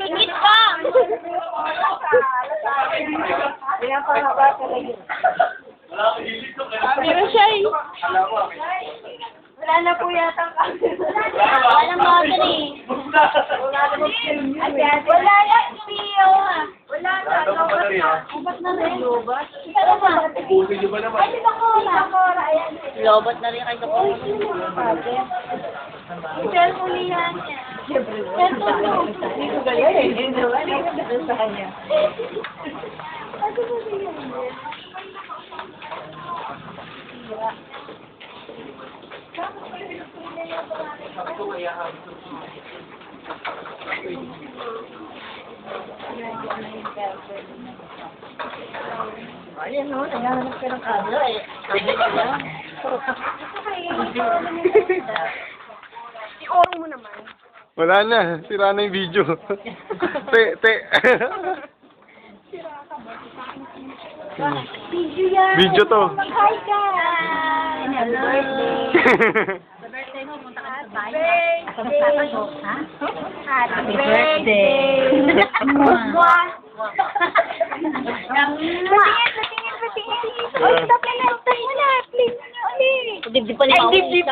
Ingit ka! Pero siya eh. Wala na po yata ang Wala nang mga ganun eh. Wala yan, Pio. Wala na. Lobat na. Lobat na rin. Lobat? Pero ba? Ay, di ba ko? Sakura, ayan. Lobat na rin kay Kapong. Ulihan niya. Cellphone mo. Hindi ko galing. Hindi ko galing. sa kanya. Ano ba yan? Ayan no, naghahanap ka ng camera eh. I-orong mo naman. Wala na, sira na yung video. te, te. Video yan. Video to. Mag-hi ka. Happy birthday. Sa birthday mo, punta ka sa bahay. Kasama ko, ha? Happy birthday. Mwah. Patingin, patingin, patingin. Ay, stop na lang. Stop mo na. Please. Ano? Dibdib pa ni Ay, Mama. dibdib.